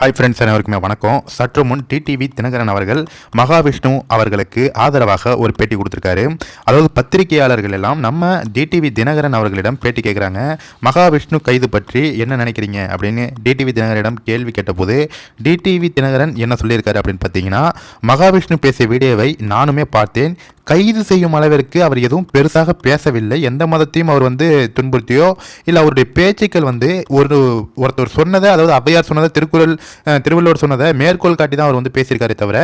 Hi friends அனைவருக்குமே வணக்கம். சற்று முன் டிடிவி தினகரன் அவர்கள் மகாவிஷ்ணு அவர்களுக்கு ஆதரவாக ஒரு பேட்டி கொடுத்துருக்காரு. அதாவது பத்திரிகையாளர்கள் எல்லாம் நம்ம டிடிவி தினகரன் அவர்களிடம் பேட்டி கேட்குறாங்க மகாவிஷ்ணு கைது பற்றி என்ன நினைக்கிறீங்க? அப்படின்னு டிடிவி தினகரனிடம் கேள்வி கேட்டபோது டிடிவி தினகரன் என்ன சொல்லியிருக்காரு? அப்படின்னு பார்த்தீங்கன்னா மகாவிஷ்ணு பேசிய வீடியோவை நானுமே பார்த்தேன். கைது செய்யும் அளவிற்கு அவர் எதுவும் பெருசாக பேசவில்லை. எந்த மதத்தையும் அவர் வந்து துன்புறுத்தியோ இல்லை அவருடைய பேச்சுக்கள் வந்து ஒரு ஒருத்தர் சொன்னதை அதாவது ஔவையார் சொன்னதை திருக்குறள் திருவள்ளுவர் சொன்னதை மேற்கோள் காட்டி தான் அவர் வந்து பேசியிருக்காரு தவிர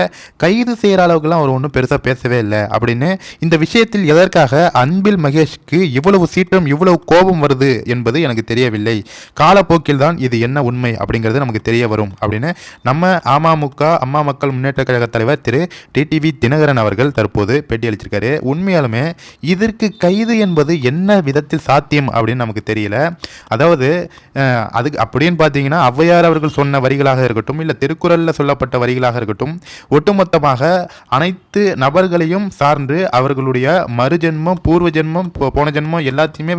கைது செய்கிற அளவுக்குலாம் அவர் ஒன்றும் பெருசாக பேசவே இல்லை. அப்படின்னு இந்த விஷயத்தில் எதற்காக அன்பில் மகேஷ்க்கு இவ்வளவு சீற்றம் இவ்வளவு கோபம் வருது என்பது எனக்கு தெரியவில்லை. காலப்போக்கில் தான் இது என்ன உண்மை அப்படிங்கிறது நமக்கு தெரிய வரும் அப்படின்னு நம்ம அமமுக அம்மா மக்கள் முன்னேற்ற கழக தலைவர் திரு டிடிவி தினகரன் அவர்கள் தற்போது பேட்டியில் அளிச்சிருக்காரு உண்மையாலுமே இதற்கு கைது என்பது என்ன விதத்தில் சாத்தியம் அப்படின்னு நமக்கு தெரியல. அதாவது அதுக்கு அப்படின்னு பார்த்தீங்கன்னா ஔவையார் அவர்கள் சொன்ன வரிகளாக இருக்கட்டும் இல்லை திருக்குறளில் சொல்லப்பட்ட வரிகளாக இருக்கட்டும் ஒட்டுமொத்தமாக அனைத்து நபர்களையும் சார்ந்து அவர்களுடைய மறுஜென்மம் பூர்வ ஜென்மம் போ- போன ஜென்மம் எல்லாத்தையுமே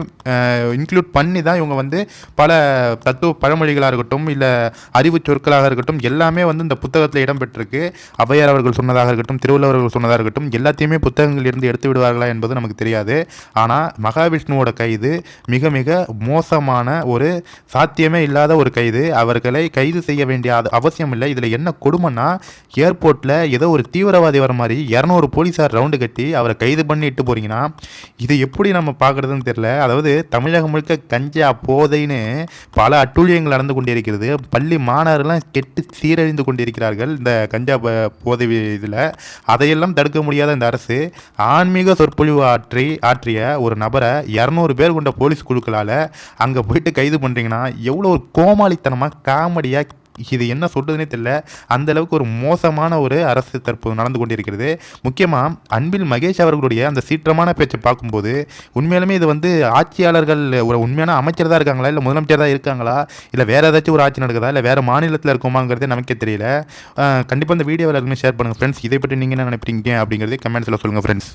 இன்க்ளூட் பண்ணி தான் இவங்க வந்து பல தத்துவ பழமொழிகளாக இருக்கட்டும் இல்லை அறிவு சொற்களாக இருக்கட்டும் எல்லாமே வந்து இந்த புத்தகத்தில் இடம்பெற்றிருக்கு. ஔவையார் அவர்கள் சொன்னதாக இருக்கட்டும் திருவள்ளுவர்கள் சொன்னதாக இருக்கட்டும் எல்லாத்தையுமே புத்தகங்கள் இருந்து எடுத்து விடுவார்களா என்பது நமக்கு தெரியாது. ஆனால் மகாவிஷ்ணுவோட கைது மிக மிக மோசமான ஒரு சாத்தியமே இல்லாத ஒரு கைது. அவர்களை கைது செய்ய வேண்டிய அது அவசியம் இல்லை. இதில் என்ன கொடுமைன்னா ஏர்போர்ட்டில் ஏதோ ஒரு தீவிரவாதி வர மாதிரி இரநூறு போலீஸார் ரவுண்டு கட்டி அவரை கைது பண்ணி இட்டு போறீங்கன்னா இது எப்படி நம்ம பார்க்குறதுன்னு தெரியல. அதாவது தமிழகம் முழுக்க கஞ்சா போதைன்னு பல அட்டூழியங்கள் நடந்து கொண்டிருக்கிறது. பள்ளி மாணவர்கள்லாம் கெட்டு சீரழிந்து கொண்டிருக்கிறார்கள் இந்த கஞ்சா போதை இதில். அதையெல்லாம் தடுக்க முடியாத இந்த அரசு. ஆன்மீக சொற்பொழிவு ஆற்றி ஆற்றிய ஒரு நபரை இரநூறு பேர் கொண்ட போலீஸ் குழுக்களால் அங்கே போயிட்டு கைது பண்ணுறீங்கன்னா எவ்வளோ ஒரு கோமாளித்தனமாக காமெடியாக இது என்ன சொல்கிறதுனே தெரியல. அந்த அளவுக்கு ஒரு மோசமான ஒரு அரசு தற்போது நடந்து கொண்டிருக்கிறது. முக்கியமாக அன்பில் மகேஷ் அவர்களுடைய அந்த சீற்றமான பேச்சை பார்க்கும்போது உண்மையிலுமே இது வந்து ஆட்சியாளர்கள் ஒரு உண்மையான அமைச்சர் தான் இருக்காங்களா? இல்லை முதலமைச்சர் தான் இருக்காங்களா? இல்லை வேற ஏதாச்சும் ஒரு ஆட்சி நடக்குதா? இல்லை வேற மாநிலத்தில் இருக்குமாங்கிறதே நமக்கே தெரியல. கண்டிப்பாக இந்த வீடியோவில் எல்லாருக்குமே ஷேர் பண்ணுங்கள் ஃப்ரெண்ட்ஸ் இதை பற்றி நீங்கள் என்ன நினைப்பீங்க அப்படிங்கிறதே கமெண்ட்ஸில் சொல்லுங்கள் ஃப்ரெண்ட்ஸ்